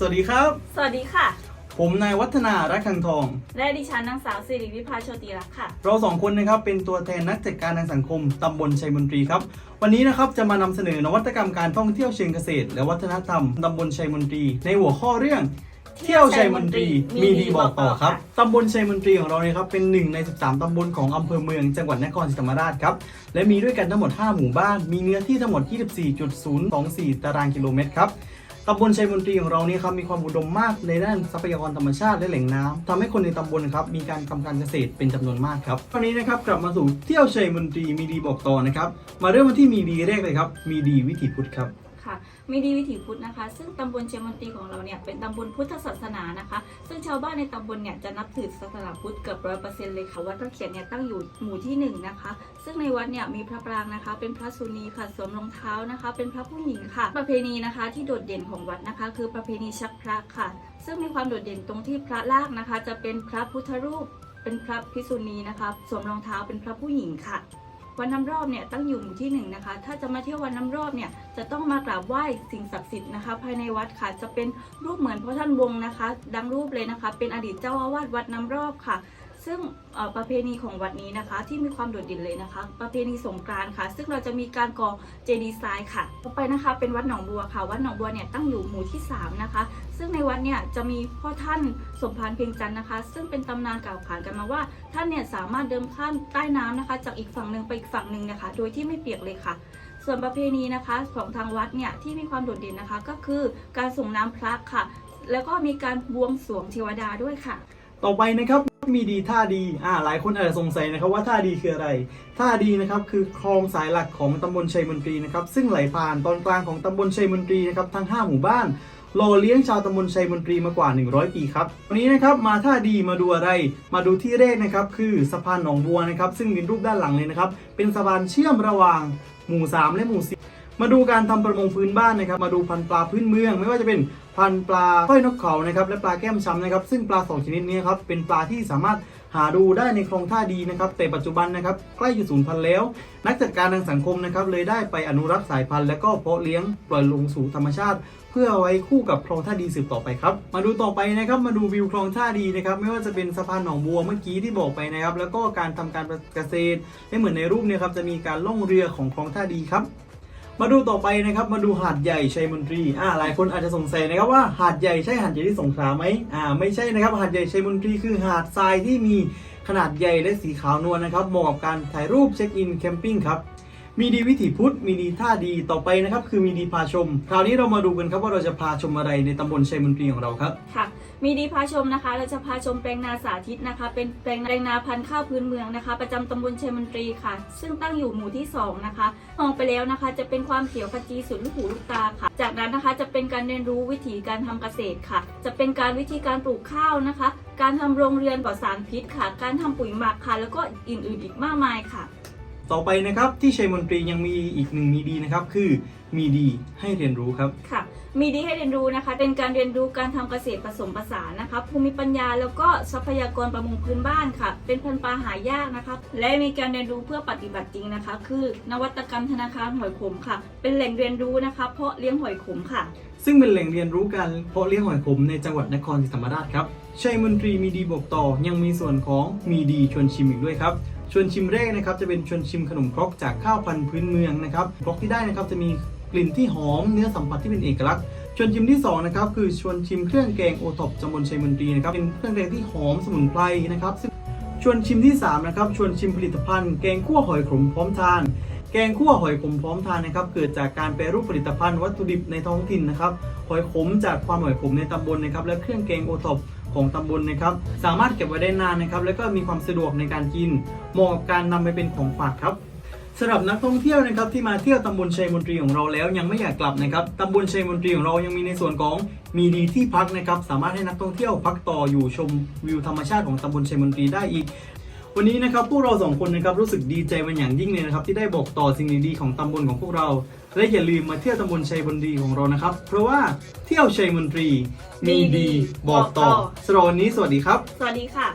สวัสดีครับ สวัสดีค่ะ ผมนายวัฒนารักคังทอง และดิฉันนางสาวสิริวิภาโชติรักษ์ค่ะ เราสองคนนะครับเป็นตัวแทนนักจัดการทางสังคมตำบลชัยมนตรีครับ วันนี้นะครับจะมานำเสนอนวัตกรรมการท่องเที่ยวเชิงเกษตร และวัฒนธรรมตำบลชัยมนตรี ในหัวข้อเรื่องเที่ยวชัยมนตรีมีดีบอกต่อครับตำบลชัยมนตรีของเราเนี่ยครับเป็นหนึ่งใน 13 ตำบลของอำเภอเมืองจังหวัดนครศรีธรรมราชครับและมีด้วยกันทั้งหมด 5 หมู่บ้าน มีเนื้อที่ทั้งหมด 24.024 ตารางกิโลเมตรครับ ตำบลชัยมนตรีของเราเนี่ยครับมีความอุดมมากในด้านทรัพยากรธรรมชาติและแหล่งน้ำทำให้คนในตำบลครับมีการทำการเกษตรเป็นจำนวนมากครับวันนี้นะครับกลับมาสู่เที่ยวชัยมนตรีมีดีบอกต่อนะครับมาเริ่มกันที่มีดีแรกเลยครับมีดีวิถีพุทธครับ มีดีวิถีพุทธนะคะ ซึ่งตำบลเชียงมนตรีของเราเนี่ยเป็นตำบลพุทธศาสนานะคะ ซึ่งชาวบ้านในตำบลเนี่ยจะนับถือศาสนาพุทธเกือบร้อยเปอร์เซ็นต์เลยค่ะวัดตะเขียนเนี่ยตั้งอยู่หมู่ที่หนึ่งนะคะ ซึ่งในวัดเนี่ยมีพระปรางนะคะ เป็นพระสุนีค่ะสวมรองเท้านะคะ เป็นพระผู้หญิงค่ะ ประเพณีนะคะที่โดดเด่นของวัดนะคะ คือประเพณีชักพระค่ะ ซึ่งมีความโดดเด่นตรงที่พระลากนะคะ จะเป็นพระพุทธรูป เป็นพระพิสุณีนะคะสวมรองเท้าเป็นพระผู้หญิงค่ะ วันน้ำรอบเนี่ยตั้งอยู่หมู่ที่หนึ่งนะคะ ถ้าจะมาเที่ยววันน้ำรอบเนี่ยจะต้องมากราบไหว้สิ่งศักดิ์สิทธิ์นะคะ ภายในวัดค่ะจะเป็นรูปเหมือนพระท่านวงนะคะ ดังรูปเลยนะคะ เป็นอดีตเจ้าอาวาสวัดน้ำรอบค่ะซึ่งประเพณีของวัดนี้นะคะ ที่มีความโดดเด่นเลยนะคะ ประเพณีสงกรานต์ค่ะ ซึ่งเราจะมีการก่อเจดีย์ทรายค่ะ ต่อไปนะคะเป็นวัดหนองบัวค่ะ วัดหนองบัวเนี่ยตั้งอยู่หมู่ที่สามนะคะ ซึ่งในวัดเนี่ยจะมีพ่อท่านสมภารเพียงจันทร์นะคะ ซึ่งเป็นตำนานกล่าวขานกันมาว่า ท่านเนี่ยสามารถเดินข้ามใต้น้ำนะคะ จากอีกฝั่งหนึ่งไปอีกฝั่งหนึ่งนะคะ โดยที่ไม่เปียกเลยค่ะ ส่วนประเพณีนะคะของทางวัดเนี่ยที่มีความโดดเด่นนะคะ ก็คือการส่งน้ำพระค่ะ แล้วก็มีการบวงสรวงเทวดาด้วยค่ะ ต่อไปนะครับมีดีท่าดี อ่า หลายคนอาจจะสงสัยนะครับว่าท่าดีคืออะไร ท่าดีนะครับคือคลองสายหลักของตำบลชัยมนตรีนะครับ ซึ่งไหลผ่านตอนกลางของตำบลชัยมนตรีนะครับทั้ง 5 หมู่บ้าน หล่อเลี้ยงชาวตำบลชัยมนตรีมากว่า 100 ปีครับ วันนี้นะครับมาท่าดีมาดูอะไร มาดูที่แรกนะครับคือสะพานหนองบัวนะครับซึ่งมีรูปด้านหลังเลยนะครับเป็นสะพานเชื่อมระหว่างหมู่ 3 และหมู่ 4 มาดูการทำประมงพื้นบ้านนะครับ มาดูพันธุ์ปลาพื้นเมือง ไม่ว่าจะเป็น พันธุ์ปลาก้อยนกเขานะครับและปลาแก้มช้ำนะครับซึ่งปลาสองชนิดนี้ครับเป็นปลาที่สามารถหาดูได้ในคลองท่าดีนะครับแต่ปัจจุบันนะครับใกล้จะสูญพันธุ์แล้ว นักจัดการทางสังคมนะครับเลยได้ไปอนุรักษ์สายพันธุ์และก็เพาะเลี้ยงปล่อยลงสู่ธรรมชาติ เพื่อไว้คู่กับคลองท่าดีสืบต่อไปครับมาดูต่อไปนะครับมาดูวิวคลองท่าดีนะครับไม่ว่าจะเป็นสะพานหนองบัวเมื่อกี้ที่บอกไปนะครับแล้วก็การทำการเกษตรและเหมือนในรูปเนี่ยครับจะมีการล่องเรือของคลองท่าดีครับ มาดูต่อไปนะครับ มาดูหาดใหญ่ชัยมนตรี อ่าหลายคนอาจจะสงสัยนะครับว่าหาดใหญ่ใช่หาดใหญ่ที่สงขลาไหมอ่า ไม่ใช่นะครับ หาดใหญ่ชัยมนตรีคือหาดทรายที่มีขนาดใหญ่และสีขาวนวลนะครับ เหมาะกับการถ่ายรูปเช็คอินแคมปิ้งครับ มีดีวิถีพุทธ มีดีท่าดีต่อไปนะครับ คือมีดีพาชม คราวนี้เรามาดูกันครับว่าเราจะพาชมอะไรในตำบลชัยมนตรีของเราครับ ค่ะ มีดีพาชมนะคะ เราจะพาชมแปลงนาสาธิตนะคะ เป็นแปลงแปลงนาพันธุ์ข้าวพื้นเมืองนะคะ ประจำตำบลชัยมนตรีค่ะ ซึ่งตั้งอยู่หมู่ที่ 2 นะคะ มองไปแล้วนะคะ จะเป็นความเขียวขจีสุดลูกหูลูกตาค่ะ จากนั้นนะคะจะเป็นการเรียนรู้วิธีการทำเกษตรค่ะ จะเป็นการวิธีการปลูกข้าวนะคะ การทำโรงเรือนปลอดสารพิษค่ะ การทำปุ๋ยหมักค่ะ แล้วก็อื่นๆอีกมากมายค่ะ ต่อไปนะครับที่ชัยมนตรียังมีอีกหนึ่งมีดีนะครับคือมีดีให้เรียนรู้ครับค่ะ มีดีให้เรียนรู้นะคะ เป็นการเรียนรู้การทำเกษตรผสมผสานนะคะภูมิปัญญาแล้วก็ทรัพยากรประมงพื้นบ้านค่ะ เป็นพันธุ์ปลาหายากนะคะ และมีการเรียนรู้เพื่อปฏิบัติจริงนะคะ คือ นวัตกรรมธนาคารหอยขมค่ะ เป็นแหล่งเรียนรู้นะคะ เพาะเลี้ยงหอยขมค่ะ ซึ่งเป็นแหล่งเรียนรู้การเพาะเลี้ยงหอยขมในจังหวัดนครศรีธรรมราชครับชัยมนตรีมีดีบอกต่อยังมีส่วนของมีดีชวนชิมอีกด้วยครับ ชวนชิมแรกนะครับจะเป็นชวนชิมขนมครกจากข้าวพันธุ์พื้นเมืองนะครับครกที่ได้นะครับจะมีกลิ่นที่หอมเนื้อสัมผัสที่เป็นเอกลักษณ์ชวนชิมที่สองนะครับคือชวนชิมเครื่องแกงโอท็อปตำบลชัยมนตรีนะครับเป็นเครื่องแกงที่หอมสมุนไพรนะครับซึ่งชวนชิมที่สามนะครับชวนชิมผลิตภัณฑ์แกงคั่วหอยขมพร้อมทานแกงคั่วหอยขมพร้อมทานนะครับเกิดจากการแปรรูปผลิตภัณฑ์วัตถุดิบในท้องถิ่นนะครับหอยขมจากความหอยขมในตำบลนะครับและเครื่องแกงโอท็อป ของตำบลนะครับ สามารถเก็บไว้ได้นานนะครับ แล้วก็มีความสะดวกในการกินเหมาะกับการนำไปเป็นของฝากครับสำหรับนักท่องเที่ยวนะครับที่มาเที่ยวตำบลชัยมนตรีของเราแล้วยังไม่อยากกลับนะครับตำบลชัยมนตรีของเรายังมีในส่วนของมีดีที่พักนะครับสามารถให้นักท่องเที่ยวพักต่ออยู่ชมวิวธรรมชาติของตำบลชัยมนตรีได้อีก วันนี้นะครับพวกเราสองคนนะครับรู้สึกดีใจเป็นอย่างยิ่งเลยนะครับที่ได้บอกต่อสิ่งดีๆของตำบลของพวกเรา และอย่าลืมมาเที่ยวตำบลชัยมนตรีของเรานะครับ เพราะว่าเที่ยวชัยมนตรีมีดีบอกต่อสำหรับวันนี้สวัสดีครับ สวัสดีค่ะ